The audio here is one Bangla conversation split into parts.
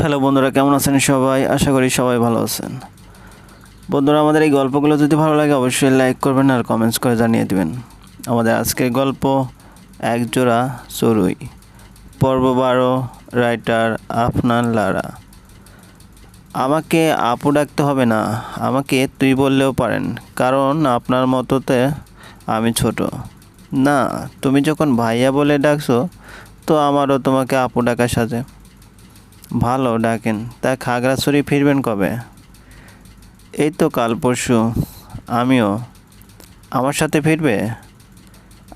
হ্যালো বন্ধুরা, কেমন আছেন সবাই? আশা করি সবাই ভালো আছেন। বন্ধুরা, আমাদের এই গল্পগুলো যদি ভালো লাগে, অবশ্যই লাইক করবেন আর কমেন্টস করে জানিয়ে দেবেন। আমাদের আজকের গল্প, এক জোড়া চড়ুই। পর্ব বারো রাইটার আফনান লারা। আমাকে আপু ডাকতে হবে না, আমাকে তুই বললেও পারেন, কারণ আপনার মতোতে আমি ছোট। না, তুমি যখন ভাইয়া বলে ডাকছো, তো আমারও তোমাকে আপু ডাকা সাজে। ভালো ডাকেন। তা খাগড়াছড়ি ফিরবেন কবে? এই তো কাল পরশু। আমিও। আমার সাথে ফিরবে?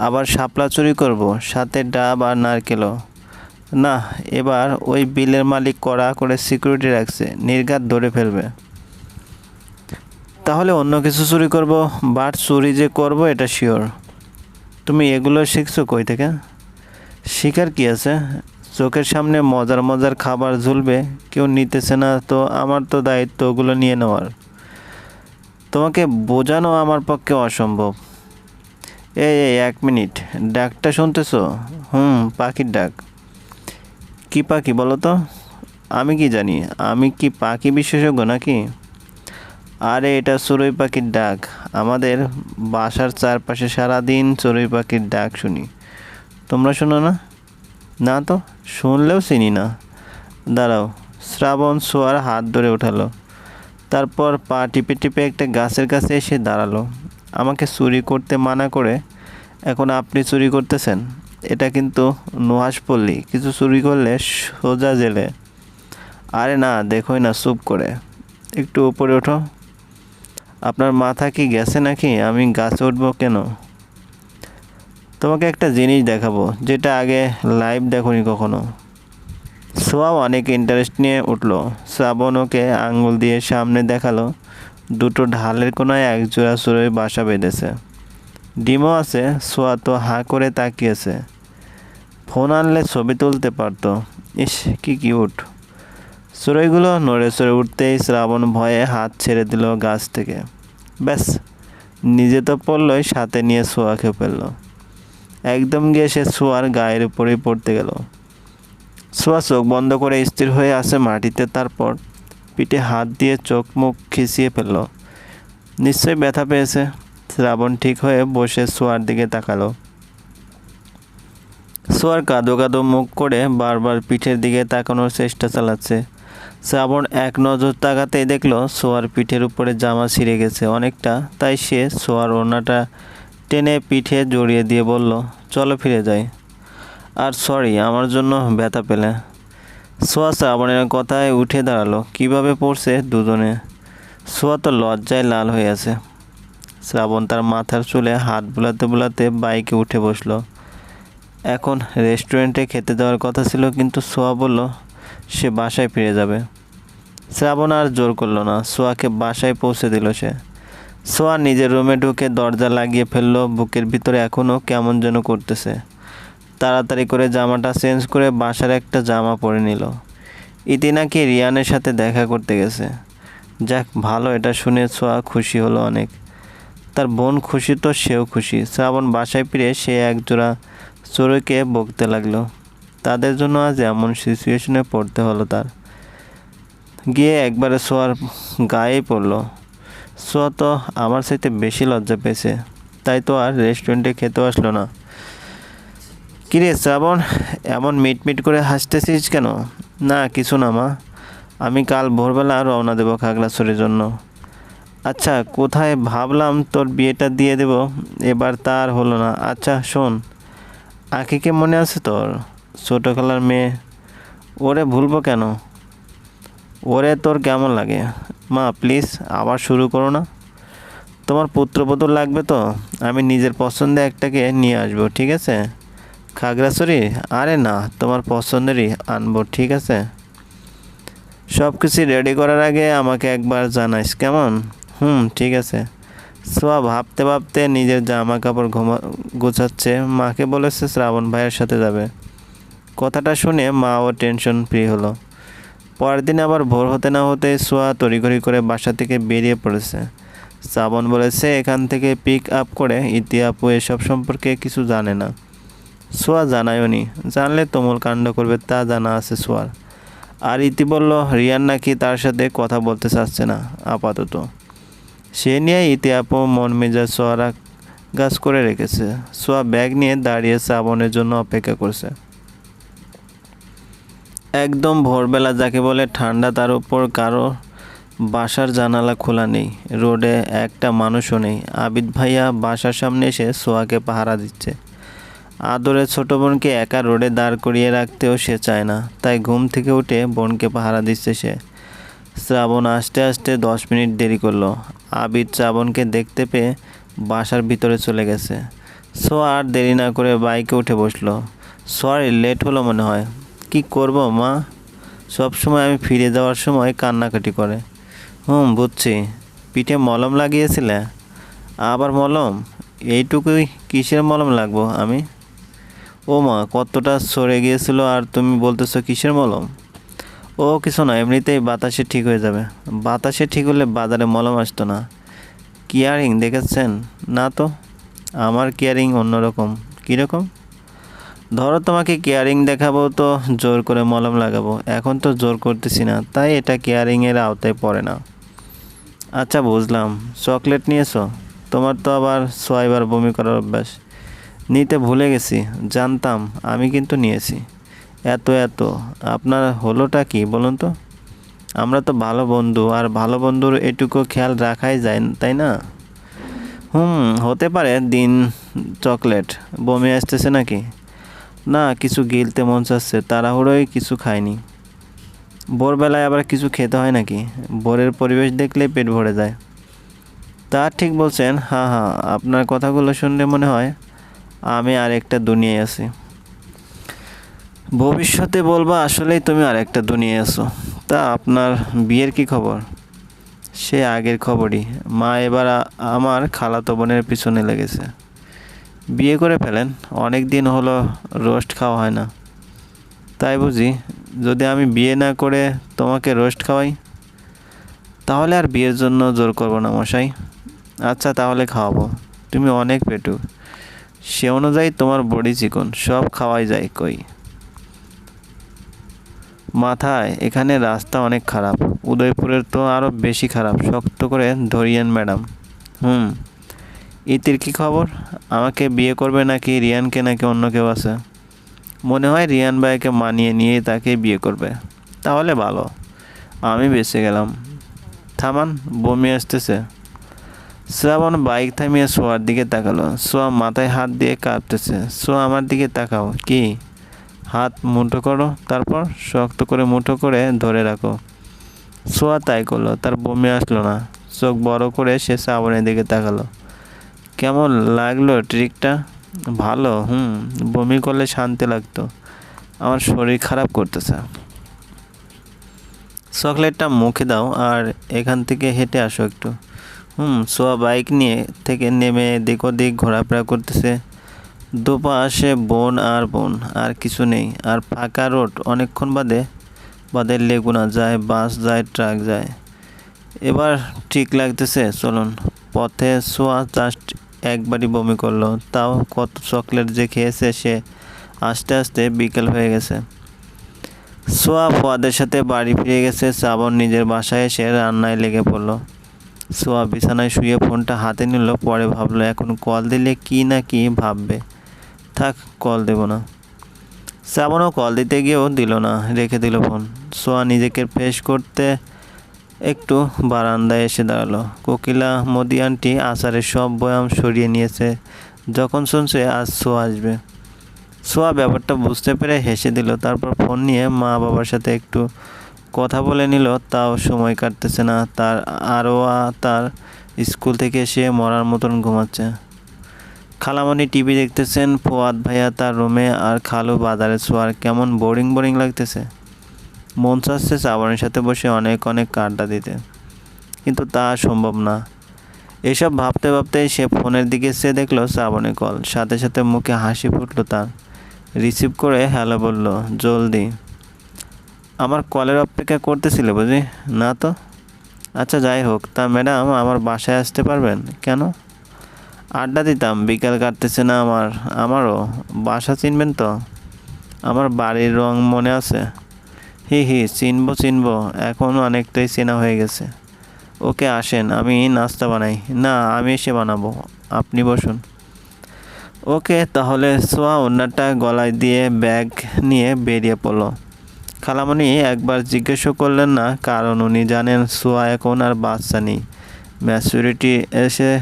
আবার শাপলা চুরি করব, সাথে ডাব আর নারকেলও। না, এবার ওই বিলের মালিক কড়া করে সিকিউরিটি রাখছে, নির্ঘাত ধরে ফেলবে। তাহলে অন্য কিছু চুরি করব? বাট চুরি যে করব, এটা শিওর তুমি এগুলো শিখছো কই থেকে? শিকার কি আছে? চোখের সামনে মজার মজার খাবার ঝুলবে, কেউ নিতেছে না, তো আমার তো দায়িত্ব ওগুলো নিয়ে নেওয়ার। তোমাকে বোঝানো আমার পক্ষে অসম্ভব। এই এই, এক মিনিট, ডাকটা শুনতেছো? হুম, পাখির ডাক। কি পাখি বলো তো? আমি কি জানি, আমি কি পাখি বিশেষজ্ঞ নাকি? আরে, এটা চড়ুই পাখির ডাক। আমাদের বাসার চারপাশে সারাদিন চড়ুই পাখির ডাক শুনি। তোমরা শোনো না? না তো, শুনলেও চিনি না। দাঁড়াও, শ্রাবণ সোয়ার হাত ধরে উঠালো। তারপর পা টিপে টিপে একটা গাছের কাছে এসে দাঁড়াল। আমাকে চুরি করতে মানা করে, এখন আপনি চুরি করতেছেন? এটা কিন্তু নুহাস পল্লী, কিছু চুরি করলে সোজা জেলে। আরে না, দেখোই না, চুপ করে। একটু উপরে ওঠো। আপনার মাথা কি গেছে নাকি? আমি গাছে উঠবো কেন? তোমাকে একটা জিনিস দেখাবো, যেটা আগে লাইভ দেখোনি কখনো। সোয়াও অনেক ইন্টারেস্ট নিয়ে উঠল। শ্রাবণ ওকে আঙ্গুল দিয়ে সামনে দেখাল। দুটো ঢালের কোনায় এক জোড়া চড়ুই বাসা বেঁধেছে। ডিমও আছে, সোয়া তো হাঁ করে তাকিয়েছে। ফোন আনলে ছবি তুলতে পারতো। ইস, কি কিউট চড়ুইগুলো নড়ে চড়ে উঠতেই শ্রাবণ ভয়ে হাত ছেড়ে দিল গাছ থেকে। ব্যাস, নিজে তো পড়লই, সাথে নিয়ে সোয়াকে ফেলল। একদম গিয়ে সে সোয়ার গায়ের উপরেই পড়তে গেল। সোয়া চোখ বন্ধ করে স্থির হয়ে আসে মাটিতে, তারপর পিঠে হাত দিয়ে চোখ মুখ খিচিয়ে ফেলল। নিশ্চয়ই ব্যথা পেয়েছে। শ্রাবণ ঠিক হয়ে বসে সোয়ার দিকে তাকালো। সোয়ার কাদো কাদো মুখ করে বারবার পিঠের দিকে তাকানোর চেষ্টা চালাচ্ছে। শ্রাবণ এক নজর তাকাতেই দেখল সোয়ার পিঠের উপরে জামা ছিঁড়ে গেছে অনেকটা, তাই সে সোয়ার ওড়নাটা টেনে পিঠে জড়িয়ে দিয়ে বলল, চলো ফিরে যাই। আর সরি আমার জন্য ব্যথা পেলে। সোয়া শ্রাবণের কথায় উঠে দাঁড়াল, কীভাবে পড়ছে দুজনে? সোয়া তো লজ্জায় লাল হয়ে আছে। শ্রাবণ তার মাথার চুলে হাত বুলাতে বুলাতে বাইকে উঠে বসল। এখন রেস্টুরেন্টে খেতে যাওয়ার কথা ছিল, কিন্তু সোয়া বলল, সে বাসায় ফিরে যাবে। শ্রাবণ আর জোর করল না, সোয়াকে বাসায় পৌঁছে দিল সে। সোয়া নিজের রুমে ঢুকে দরজা লাগিয়ে ফেলল, বুকের ভিতরে এখনও কেমন যেন করতেছে। তাড়াতাড়ি করে জামাটা চেঞ্জ করে বাসার একটা জামা পরে নিল। ইতি নাকি রিয়ানের সাথে দেখা করতে গেছে। যাক, ভালো, এটা শুনে সোয়া খুশি হলো অনেক। তার বোন খুশি তো সেও খুশি। শ্রাবণ বাসায় ফিরে সে এক জোড়া চোরকে বকতে লাগল। তাদের জন্য আজ এমন সিচুয়েশনে পড়তে হলো তার। গিয়ে একবারে সোয়ার গায়ে পড়ল। সোয়া তো আমার সাথে বেশি লজ্জা পেয়েছে। তাই তো আর রেস্টুরেন্টে খেতেও আসলো না। কিরে শ্রাবণ, এমন মিট মিট করে হাসতেছিস কেন? না, কিছু না মা। আমি কাল ভোরবেলা রওনা দেবো খাগড়াছড়ির জন্য। আচ্ছা কোথায় ভাবলাম তোর বিয়েটা দিয়ে দেব? এবার তার হলো না। আচ্ছা শোন, আখিকে মনে আছে তোর? ছোটো খেলার মেয়ে। ওরে ভুলবো কেন? ওরে তোর কেমন লাগে? মা প্লিজ আবার শুরু করো না। তোমার পুত্রবধূ লাগবে তো? আমি নিজের পছন্দে একটাকে নিয়ে আসব, ঠিক আছে? খাগড়াছড়ি? আরে না, তোমার পছন্দেরই আনব, ঠিক আছে? সব কিছু রেডি করার আগে আমাকে একবার জানাইস, কেমন? হুম, ঠিক আছে। সোয়া ভাবতে ভাবতে নিজের জামা কাপড় ঘুমা, গোছাচ্ছে। মাকে বলেছে শ্রাবণ ভাইয়ের সাথে যাবে। কথাটা শুনে মাও টেনশন ফ্রি হলো। পরের দিন আবার ভোর হতে না হতে সোয়া তড়িঘড়ি করে বাসা থেকে বেরিয়ে পড়েছে। শ্রাবণ বলেছে, এখান থেকে পিক আপ করে ইতি আপু এসব সম্পর্কে কিছু জানে না। সোয়া, জানায়ও নি। জানলে তুমুল কাণ্ড করবে, তা জানা আছে সোয়ার। আর ইতি বলল, রিয়ান নাকি তার সাথে কথা বলতে চাচ্ছে না, আপাতত। সে নিয়ে ইতি আপু মন মেজাজ সোয়ারা গাছ করে রেখেছে। সোয়া ব্যাগ নিয়ে দাঁড়িয়ে শ্রাবণের জন্য অপেক্ষা করছে। একদম ভোরবেলা যাকে বলে ঠান্ডা, তার উপর কারও বাসার জানালা খোলা নেই। রোডে একটা মানুষও নেই। আবিদ ভাইয়া বাসার সামনে এসে সোয়াকে পাহারা দিচ্ছে। আদরের ছোট বোনকে একা রোডে দাঁড় করিয়ে রাখতেও সে চায় না। তাই ঘুম থেকে উঠে বোনকে পাহারা দিচ্ছে সে। শ্রাবণ আস্তে আস্তে দশ মিনিট দেরি করল। আবিদ শ্রাবণকে দেখতে পেয়ে বাসার ভিতরে চলে গেছে। সো আর দেরি না করে বাইকে উঠে বসল। সরি, লেট হলো মনে হয়। কি করব, মা? সব সময় আমি ফিরে যাওয়ার সময় কান্নাকাটি করে। হুম, বুঝছি। পিঠে মলম লাগিয়েছিলে? আবার মলম? এইটুকুই কিসের মলম লাগবো আমি? ও মা, কতটা সরে গিয়েছিল আর তুমি বলতেছো কিসের মলম? ও, কিছু না, এমনিতেই বাতাসে ঠিক হয়ে যাবে। বাতাসে ঠিক হলে বাজারে মলম আসতো না। কিয়ারিং দেখেছেন? না তো? আমার কেয়ারিং অন্যরকম। কীরকম? ধরো তোমাকে কেয়ারিং দেখাবো তো জোর করে মলম লাগাবো। এখন তো জোর করতেছি না, তাই এটা কেয়ারিংয়ের আওতায় পড়ে না। আচ্ছা বুঝলাম। চকলেট নিয়েছো? তোমার তো আবার ছয়বার বমি করার অভ্যাস। নিতে ভুলে গেছি, জানতাম, আমি কিন্তু নিয়েছি। এত এত, আপনার হলোটা কি বলুন তো? আমরা তো ভালো বন্ধু, আর ভালো বন্ধুর এটুকু খেয়াল রাখাই যায়, তাই না? হুম, হতে পারে দিন চকলেট। বমি আসতেছে নাকি? না, কিছু গিলতে মন চাচ্ছে তাড়াহুড়োই কিছু খায়নি ভোরবেলায় আবার কিছু খেতে হয় নাকি? ভোরের পরিবেশ দেখলে পেট ভরে যায়। তা ঠিক বলছেন হ্যাঁ হ্যাঁ আপনার কথাগুলো শুনলে মনে হয় আমি আর একটা দুনিয়ায় আছি। ভবিষ্যতে বলবা আসলেই তুমি আর একটা দুনিয়ায় আছো। তা আপনার বিয়ের কি খবর? সে আগের খবরই। মা এবার আমার খালাতো বোনের পিছনে লেগেছে। বিয়ে করে ফেলেন অনেক দিন হলো রোস্ট খাওয়া হয় না। তাই বুঝি, যদি আমি বিয়ে না করে তোমাকে রোস্ট খাওয়াই, তাহলে আর বিয়ের জন্য জোর করব না মশাই। আচ্ছা তাহলে খাওয়াবো। তুমি অনেক পেটু। সে অনুযায়ী তোমার বডি চিকন, সব খাওয়াই যায় কই। মাথায়, এখানে রাস্তা অনেক খারাপ। উদয়পুরের তো আরও বেশি খারাপ, শক্ত করে ধরিয়েন ম্যাডাম। হুম। ইতির কী খবর? আমাকে বিয়ে করবে নাকি রিয়ানকে নাকি অন্য কেউ আছে? মনে হয় রিয়ান ভাইকে মানিয়ে নিয়ে তাকে বিয়ে করবে। তাহলে ভালো। আমি বেঁচে গেলাম। থামান, বমি আসতেছে। শ্রাবণ বাইক থামিয়ে সোয়ার দিকে তাকালো। সোয়া মাথায় হাত দিয়ে কাঁপতেছে। সোয়া আমার দিকে তাকাও। কি? হাত মুঠো করো, তারপর শক্ত করে মুঠো করে ধরে রাখো। সোয়া তাই করল। তার বমি আসলো না। চোখ বড় করে সে শ্রাবণের দিকে তাকালো। কেমন লাগল ট্রিকটা ভালো, হুম, বমি করলে শান্তি লাগতো। আমার শরীর খারাপ করতেছে। চকলেটটা মুখে দাও আর এখান থেকে হেঁটে আসো একটু। হুম, সোয়া বাইক নিয়ে থেকে নেমে এদিক ওদিক ঘোরাফেরা করতেছে। দুপাশে বন আর বন, আর কিছু নেই। আর ফাঁকা রোড, অনেকক্ষণ বাদে বাদে লেগুনা যায়, বাস যায়, ট্রাক যায়। এবার ঠিক লাগতেছে, চলুন। পথে সোয়া জাস্ট একবারই বমি করল। তাও কত চকলেট যে খেয়েছে সে আস্তে আস্তে বিকেল হয়ে গেছে। সোয়া ফুয়াদের সাথে বাড়ি ফিরে গেছে। শ্রাবণ নিজের বাসায় এসে রান্নায় লেগে পড়ল। সোয়া বিছানায় শুয়ে ফোনটা হাতে নিল, পরে ভাবলো, এখন কল দিলে কি না কি ভাববে? থাক, কল দেব না। শ্রাবণও কল দিতে গিয়েও দিল না, রেখে দিল ফোন। সোয়া নিজেকে ফ্রেশ করতে একটু বারান্দায় এসে দাঁড়াল। কোকিলা, মোদি আন্টি আচারের সব বয়াম সরিয়ে নিয়েছে। যখন শুনছে আজ সোয়া আসবে। সোয়া ব্যাপারটা বুঝতে পেরে হেসে দিল। তারপর ফোন নিয়ে মা বাবার সাথে একটু কথা বলে নিল। তাও সময় কাটতেছে না। তার আরও তার স্কুল থেকে এসে মরার মতন ঘুমাচ্ছে। খালামণি টিভি দেখতেছেন, ফোয়াদ ভাইয়া তার রুমে আর খালু বাজারে শোয়ার কেমন বোরিং বোরিং লাগতেছে। মন চাচ্ছে শ্রাবণের সাথে বসে অনেক অনেক আড্ডা দিতে। কিন্তু তা সম্ভব না। এসব ভাবতে ভাবতে সে ফোনের দিকে সে দেখল শ্রাবণের কল। সাথে সাথে মুখে হাসি ফুটলো তার। রিসিভ করে হ্যালো বলল, জলদি। আমার কলের অপেক্ষা করতেছিলে বুঝি না তো। আচ্ছা যাই হোক। তা ম্যাডাম, আমার বাসায় আসতে পারবেন? কেন? আড্ডা দিতাম, বিকাল কাটতেছে না আমার, আমারও। বাসা চিনবেন তো? আমার বাড়ির রং মনে আছে। হি হি, চিনবো চিনবো। এখন অনেকটাই চেনা হয়ে গেছে। ওকে, আসেন, আমি নাস্তা বানাই। না, আমি এসে বানাবো। আপনি বসুন। ওকে, তাহলে সোয়া ওনারটা গলায় দিয়ে ব্যাগ নিয়ে বেরিয়ে পড়ল। খালামণি একবার জিজ্ঞেসও করলেন না, কারণ উনি জানেন সোয়া এখন আর বাচ্চা নেই। ম্যাচুরিটি এসে,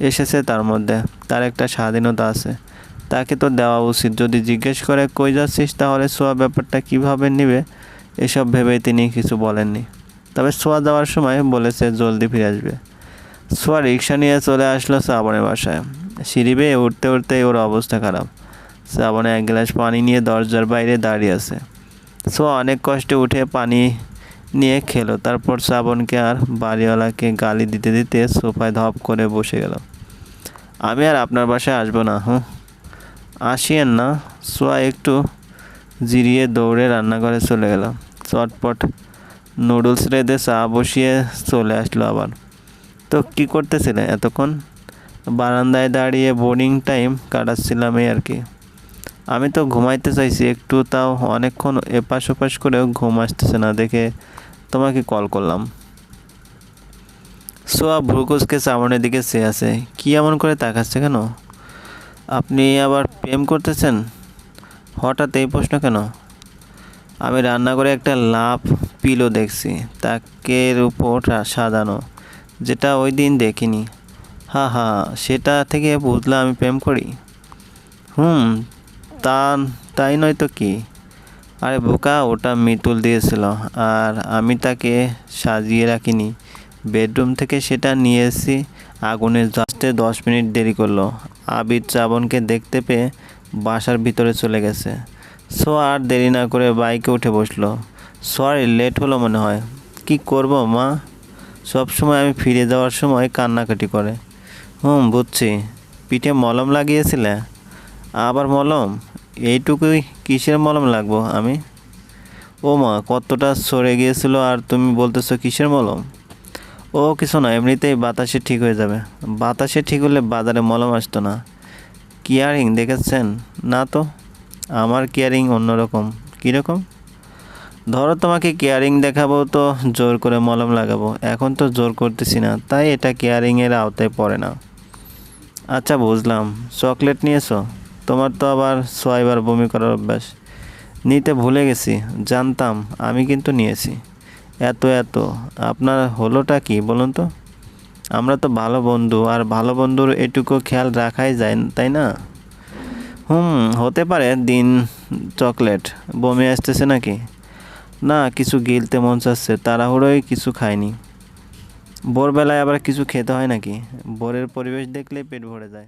এসেছে তার মধ্যে। তার একটা স্বাধীনতা আছে। তাকে তো দেওয়া উচিত। যদি জিজ্ঞেস করে কই যাচ্ছিস, তাহলে সোয়া ব্যাপারটা কীভাবে নেবে? এসব ভেবেই তিনি কিছু বলেননি। তবে সোয়া যাওয়ার সময় বলেছে, জলদি ফিরে আসবে। সোয়া রিক্সা নিয়ে চলে আসলো শ্রাবণের বাসায়। সিঁড়ি বেয়ে উঠতে উঠতেই ওর অবস্থা খারাপ। শ্রাবণে এক গ্লাস পানি নিয়ে দরজার বাইরে দাঁড়িয়ে আছে। সোয়া অনেক কষ্টে উঠে পানি নিয়ে খেলো। তারপর শ্রাবণকে আর বাড়িওয়ালাকে গালি দিতে দিতে সোফায় ধপ করে বসে গেল। আমি আর আপনার বাসায় আসব না, হুঁ? আসিয়েন না। সোয়া একটু জিরিয়ে দৌড়ে রান্নাঘরে চলে গেল চটপট নুডলস রেঁধে চা বসিয়ে চলে আসলো আবার। তো কী করতেছিলে এতক্ষণ? বারান্দায় দাঁড়িয়ে বোর্ডিং টাইম কাটাচ্ছিলাম এই আর কি আমি তো ঘুমাইতে চাইছি, একটু তাও অনেকক্ষণ এপাশ ওপাশ করেও ঘুম আসতেছে না দেখে তোমাকে কল করলাম। সোয়া ভ্রুকুসকে সামনের দিকে সে আছে, কি এমন করে তাকাচ্ছে কেন? আপনি আবার প্রেম করতেছেন? হঠাৎ এই প্রশ্ন কেন? আমি রান্না করে একটা লাভ পিলো দেখছি তাকের উপর সাজানো, যেটা ওই দিন দেখিনি। হা হা, সেটা থেকে বুঝলাম আমি প্রেম করি। হুম, তা, তাই নয় তো কি? আরে বোকা, ওটা মিতুল দিয়েছিল, আর আমি তাকে সাজিয়ে রাখিনি। বেডরুম থেকে সেটা নিয়ে এসেছি আগুনের জাস্টে দশ মিনিট দেরি করল। আবির শ্রাবণকে দেখতে পেয়ে বাসার ভিতরে চলে গেছে। সো আর দেরি না করে বাইকে উঠে বসল। সরি লেট হলো মনে হয়। কি করব, মা? সব সময় আমি ফিরে যাওয়ার সময় কান্নাকাটি করে। হুম, বুঝছি। পিঠে মলম লাগিয়েছিলে? আবার মলম? এইটুকুই কিসের মলম লাগবো আমি? ও মা কতটা সরে গিয়েছিল আর তুমি বলতেছো কিসের মলম? ও কিছু না, এমনিতেই বাতাসে ঠিক হয়ে যাবে। বাতাসে ঠিক হলে বাজারে মলম আসতো না। কিয়ারিং দেখেছেন? না তো? আমার কেয়ারিং অন্যরকম। কীরকম? ধরো তোমাকে কেয়ারিং দেখাবো তো জোর করে মলম লাগাবো। এখন তো জোর করতেছি না, তাই এটা কেয়ারিংয়ের আওতায় পড়ে না। আচ্ছা বুঝলাম। চকলেট নিয়েছো? তোমার তো আবার ছয়বার বমি করার অভ্যাস। নিতে ভুলে গেছি। জানতাম, আমি কিন্তু নিয়েছি। এত এত। আপনার হলোটা কি বলুন তো? আমরা তো ভালো বন্ধু, আর ভালো বন্ধুর এটুকু খেয়াল রাখাই যায়, তাই না? হুম, হতে পারে দিন চকলেট। বমি আসতেছে নাকি? না, কিছু গিলতে মন চাচ্ছে তাড়াহুড়োই কিছু খায়নি ভোরবেলায় আবার কিছু খেতে হয় নাকি? ভোরের পরিবেশ দেখলেই পেট ভরে যায়।